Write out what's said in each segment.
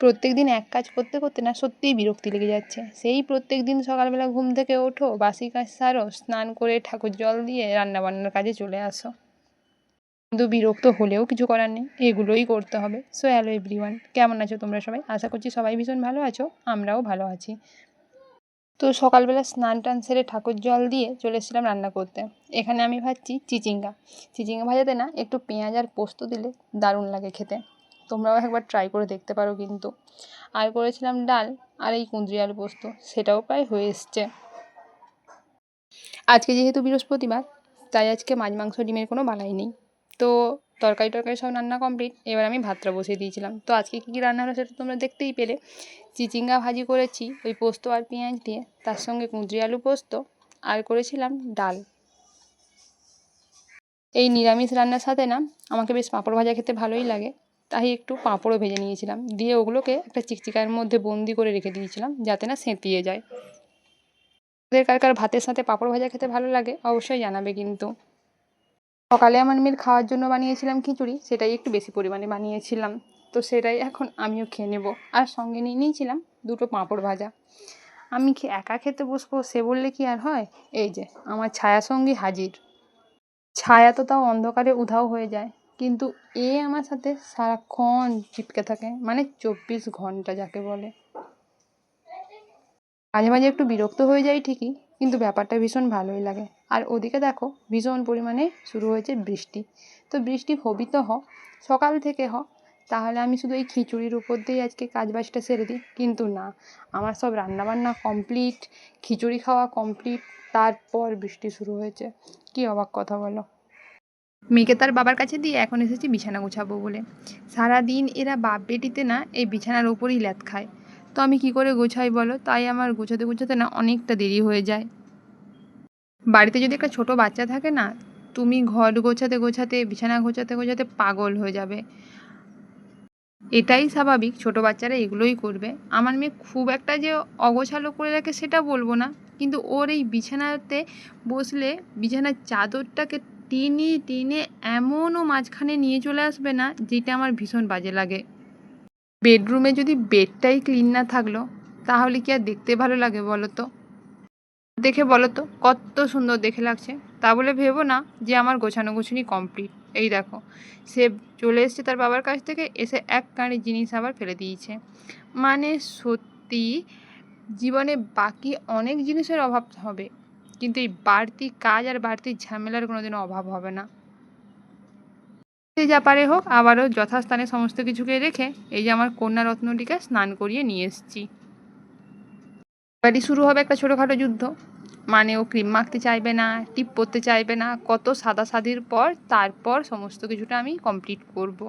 প্রত্যেক দিন এক কাজ করতে করতে না সত্যিই বিরক্তি লেগে যাচ্ছে। সেই প্রত্যেক দিন সকালবেলা ঘুম থেকে ওঠো, বাসি কাজ সারো, স্নান করে ঠাকুর জল দিয়ে রান্না বান্নার কাজে চলে আসো। কিন্তু বিরক্ত হলেও কিছু করার নেই, এগুলোই করতে হবে। সো হ্যালো এভরিওয়ান কেমন আছো তোমরা সবাই? আশা করছি সবাই ভীষণ ভালো আছো, আমরাও ভালো আছি। তো সকালবেলা স্নান টান সেরে ঠাকুর জল দিয়ে চলে এসেছিলাম রান্না করতে। এখানে আমি ভাজছি চিচিঙ্গা। চিচিঙ্গা ভাজাতে না একটু পেঁয়াজ আর পোস্ত দিলে দারুণ লাগে খেতে। তোমরাও একবার ট্রাই করে দেখতে পারো কিন্তু। আর করেছিলাম ডাল আর এই কুঁদরি আলু পোস্ত, সেটাও প্রায় হয়ে এসছে। আজকে যেহেতু বৃহস্পতিবার, তাই আজকে মাছ, মাংস, ডিমের কোনো বালাই নেই। তো তরকারি, টরকারি সব রান্না কমপ্লিট এবার আমি ভাতটা বসিয়ে দিয়েছিলাম। তো আজকে কী কী রান্না হলো সেটা তোমরা দেখতেই পেলে। চিচিঙ্গা ভাজি করেছি, ওই পোস্ত আর পেঁয়াজ দিয়ে, তার সঙ্গে কুঁদরি আলু পোস্ত, আর করেছিলাম ডাল। এই নিরামিষ রান্নার সাথে না, আমাকে বেশ পাঁপড় ভাজা খেতে ভালোই লাগে। তাই একটু পাঁপড়ও ভেজে নিয়েছিলাম। দিয়ে ওগুলোকে একটা চিকচিকার মধ্যে বন্দি করে রেখে দিয়েছিলাম, যাতে না সেঁতিয়ে যায়। ওদের কার কার ভাতের সাথে পাঁপড় ভাজা খেতে ভালো লাগে অবশ্যই জানাবে কিন্তু। সকালে আমার মেয়ের খাওয়ার জন্য বানিয়েছিলাম খিচুড়ি, সেটাই একটু বেশি পরিমাণে বানিয়েছিলাম। তো সেটাই এখন আমিও খেয়ে নেব। আর সঙ্গে নিয়ে নিয়েছিলাম দুটো পাঁপড় ভাজা। আমি একা খেতে বসবো সে বললে কি আর হয়? এই যে, আমার ছায়া সঙ্গী হাজির। ছায়া তো তাও অন্ধকারে উধাও হয়ে যায়। কিন্তু এ আমার সাথে সারাক্ষণ চিপকে থাকে মানে চব্বিশ ঘণ্টা যাকে বলে। মাঝে মাঝে একটু বিরক্ত হয়ে যাই ঠিকই, কিন্তু ব্যাপারটা ভীষণ ভালোই লাগে। আর ওদিকে দেখো, ভীষণ পরিমাণে শুরু হয়েছে বৃষ্টি। তো বৃষ্টি হবি তো হ, সকাল থেকে হ, তাহলে আমি শুধু এই খিচুড়ির উপর দিয়েই আজকে কাজবাজটা সেরে দিই। কিন্তু না, আমার সব রান্নাবান্না কমপ্লিট খিচুড়ি খাওয়া কমপ্লিট তারপর বৃষ্টি শুরু হয়েছে। কী অবাক কথা বলো। মেয়েকে তার বাবার কাছে দিয়ে এখন এসেছি বিছানা গোছাবো বলে। সারাদিন এরা বাপ বেটিতে না এই বিছানার ওপরই ল্যাদ খায়। তো আমি কি করে গোছাই বলো? তাই আমার গোছাতে গোছাতে না অনেকটা দেরি হয়ে যায়। বাড়িতে যদি একটা ছোট বাচ্চা থাকে না, তুমি ঘর গোছাতে গোছাতে, বিছানা গোছাতে গোছাতে পাগল হয়ে যাবে। এটাই স্বাভাবিক, ছোট বাচ্চারা এগুলোই করবে। আমার মেয়ে খুব একটা যে অগোছালো করে রাখে সেটা বলব না। কিন্তু ওর এই বিছানাতে বসলে, বিছানার চাদরটাকে টেনে টেনে এমনও মাঝখানে নিয়ে চলে আসবে না যেটা আমার ভীষণ বাজে লাগে। বেডরুমে যদি বেডটাই ক্লিন না থাকল, তাহলে কি আর দেখতে ভালো লাগে বলো তো দেখে বলো তো কত সুন্দর দেখে লাগছে। তা বলে ভেবো না যে আমার গোছানো গুছানি কমপ্লিট। এই দেখো, সে চলে এসছে তার বাবার কাছ থেকে, এসে এক কাঁড়ি জিনিস আবার ফেলে দিয়েছে। মানে সত্যি, জীবনে বাকি অনেক জিনিসের অভাব হবে। কিন্তু এই বাড়তি কাজ আর বাড়তি ঝামেলার কোনোদিনও অভাব হবে না। সে যা পারে হোক, আবারও যথাস্থানে সমস্ত কিছুকে রেখে এই যে আমার কন্যা রত্নটিকে স্নান করিয়ে নিয়ে এসেছি। এবারই শুরু হবে একটা ছোটোখাটো যুদ্ধ। মানে ও ক্রিম মাখতে চাইবে না, টিপ পরতে চাইবে না, কত সাদা সাদির পর তারপর সমস্ত কিছুটা আমি কমপ্লিট করব।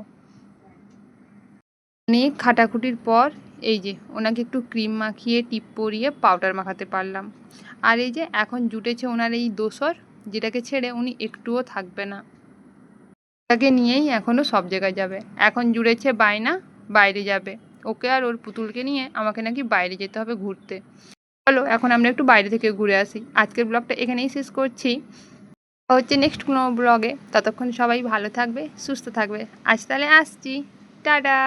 অনেক খাটাখুটির পর এই যে ওনাকে একটু ক্রিম মাখিয়ে, টিপ পরিয়ে পাউডার মাখাতে পারলাম। আর এই যে এখন জুটেছে ওনার এই দোসর, যেটাকে ছেড়ে উনি একটুও থাকবে না। তাকে নিয়েই এখনও সব জায়গায় যাবে। এখন জুড়েছে বায়না, বাইরে যাবে। ওকে আর ওর পুতুলকে নিয়ে আমাকে নাকি বাইরে যেতে হবে ঘুরতে। চলো, এখন আমরা একটু বাইরে থেকে ঘুরে আসি। আজকের ব্লগটা এখানেই শেষ করছি। হচ্ছে নেক্সট কোনো ব্লগে। ততক্ষণ সবাই ভালো থাকবে, সুস্থ থাকবে। আজ তাহলে আসছি। টাটা!